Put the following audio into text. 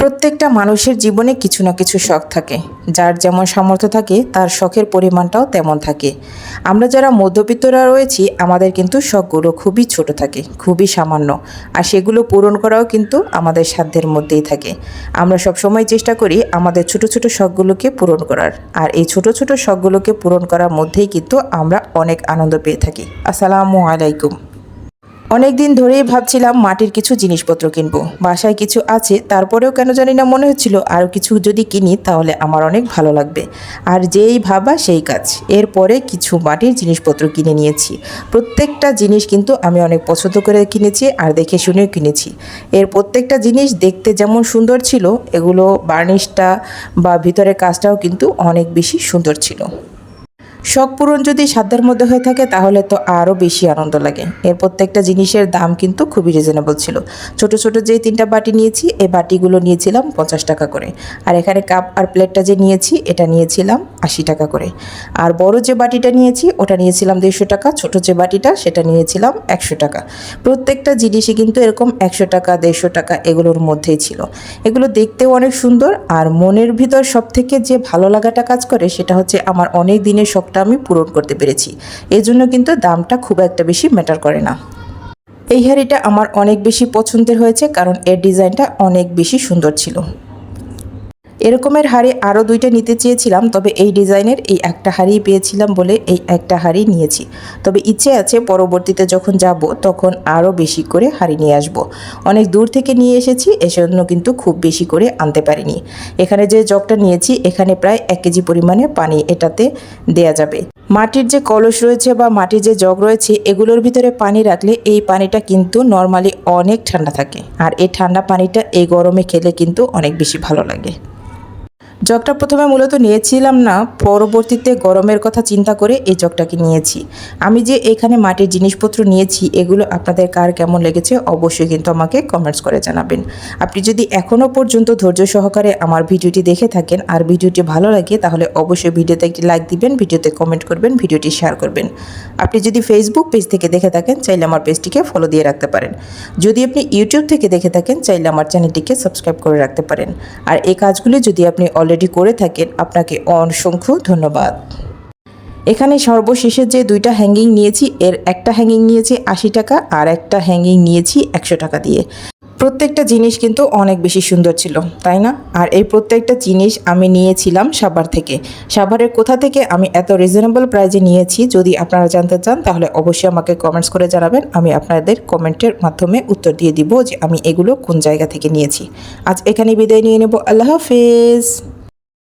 প্রত্যেকটা মানুষের জীবনে কিছু না কিছু শখ থাকে। যার যেমন সামর্থ্য থাকে, তার শখের পরিমাণটাও তেমন থাকে। আমরা যারা মধ্যবিত্তরা রয়েছি, আমাদের কিন্তু শখগুলো খুবই ছোট থাকে, খুবই সামান্য। আর সেগুলো পূরণ করাও কিন্তু আমাদের সাধ্যের মধ্যেই থাকে। আমরা সবসময় চেষ্টা করি আমাদের ছোট ছোট শখগুলোকে পূরণ করার। আর এই ছোট ছোট শখগুলোকে পূরণ করার মধ্যেই কিন্তু আমরা অনেক আনন্দ পেয়ে থাকি। আসসালামু আলাইকুম। অনেক দিন ধরেই ভাবছিলাম মাটির কিছু জিনিসপত্র কিনবো। বাসায় কিছু আছে, তারপরেও কেন জানি না মনে হচ্ছিল আরও কিছু যদি কিনি তাহলে আমার অনেক ভালো লাগবে। আর যেই ভাবা সেই কাজ। এরপরে কিছু মাটির জিনিসপত্র কিনে নিয়েছি। প্রত্যেকটা জিনিস কিন্তু আমি অনেক পছন্দ করে কিনেছি আর দেখে শুনেও কিনেছি। এর প্রত্যেকটা জিনিস দেখতে যেমন সুন্দর ছিল, এগুলো বার্নিশটা বা ভিতরের কাজটাও কিন্তু অনেক বেশি সুন্দর ছিল। শখ পূরণ যদি সাধ্যের মধ্যে হয়ে থাকে, তাহলে তো আরও বেশি আনন্দ লাগে। এর প্রত্যেকটা জিনিসের দাম কিন্তু খুবই রিজনেবল ছিল। ছোট ছোট যে তিনটা বাটি নিয়েছি এই বাটিগুলো নিয়েছিলাম পঞ্চাশ টাকা করে। আর এখানে কাপ আর প্লেটটা যে নিয়েছি, এটা নিয়েছিলাম আশি টাকা করে। আর বড় যে বাটিটা নিয়েছি, ওটা নিয়েছিলাম দেড়শো টাকা। ছোট যে বাটিটা, সেটা নিয়েছিলাম একশো টাকা। প্রত্যেকটা জিনিসই কিন্তু এরকম একশো টাকা, দেড়শো টাকা এগুলোর মধ্যেই ছিল। এগুলো দেখতেও অনেক সুন্দর, আর মনের ভিতর সব থেকে যে ভালো লাগাটা কাজ করে, সেটা হচ্ছে আমার অনেক দিনের শখটা আমি পূরণ করতে পেরেছি। এই জন্য কিন্তু দামটা খুব একটা বেশি ম্যাটার করে না। এই হাড়িটা আমার অনেক বেশি পছন্দের হয়েছে কারণ এর ডিজাইনটা অনেক বেশি সুন্দর ছিল। এরকমের হাড়ি আরও দুইটা নিতে চেয়েছিলাম, তবে এই ডিজাইনের এই একটা হাড়ি পেয়েছিলাম বলে এই একটা হাড়ি নিয়েছি। তবে ইচ্ছে আছে পরবর্তীতে যখন যাব, তখন আরও বেশি করে হাড়ি নিয়ে আসব। অনেক দূর থেকে নিয়ে এসেছি, এজন্য কিন্তু খুব বেশি করে আনতে পারিনি। এখানে যে জগটা নিয়েছি, এখানে প্রায় এক কেজি পরিমাণে পানি এটাতে দেয়া যাবে। মাটির যে কলস রয়েছে বা মাটির যে জগ রয়েছে, এগুলোর ভিতরে পানি রাখলে এই পানিটা কিন্তু নর্মালি অনেক ঠান্ডা থাকে। আর এই ঠান্ডা পানিটা এই গরমে খেলে কিন্তু অনেক বেশি ভালো লাগে। জগটা প্রথমে মূলত নিয়েছিলাম না, পরবর্তীতে গরমের কথা চিন্তা করে এই জগটাকে নিয়েছি। আমি যে এখানে মাটির জিনিসপত্র নিয়েছি, এগুলো আপনাদের কার কেমন লেগেছে অবশ্যই কিন্তু আমাকে কমেন্টস করে জানাবেন। আপনি যদি এখনও পর্যন্ত ধৈর্য সহকারে আমার ভিডিওটি দেখে থাকেন আর ভিডিওটি ভালো লাগে, তাহলে অবশ্যই ভিডিওতে একটি লাইক দিবেন, ভিডিওতে কমেন্ট করবেন, ভিডিওটি শেয়ার করবেন। আপনি যদি ফেসবুক পেজ থেকে দেখে থাকেন, চাইলে আমার পেজটিকে ফলো দিয়ে রাখতে পারেন। যদি আপনি ইউটিউব থেকে দেখে থাকেন, চাইলে আমার চ্যানেলটিকে সাবস্ক্রাইব করে রাখতে পারেন। আর এই কাজগুলি যদি আপনি অলরেডি করে থাকেন। আপনাকে অসংখ্য ধন্যবাদ। এখানে সর্বশেষে যে দুইটা হ্যাঙ্গিং নিয়েছি, এর একটা হ্যাঙ্গিং নিয়েছি আশি টাকা আর একটা হ্যাঙ্গিং নিয়েছি একশো টাকা দিয়ে। প্রত্যেকটা জিনিস কিন্তু অনেক বেশি সুন্দর ছিল, তাই না? আর এই প্রত্যেকটা জিনিস আমি নিয়েছিলাম সাভার থেকে। সাভারের কোথা থেকে আমি এত রিজনেবল প্রাইজে নিয়েছি, যদি আপনারা জানতে চান, তাহলে অবশ্যই আমাকে কমেন্টস করে জানাবেন। আমি আপনাদের কমেন্টের মাধ্যমে উত্তর দিয়ে দিব যে আমি এগুলো কোন জায়গা থেকে নিয়েছি। আজ এখানে বিদায় নিয়ে নেব। আল্লাহ হাফেজ।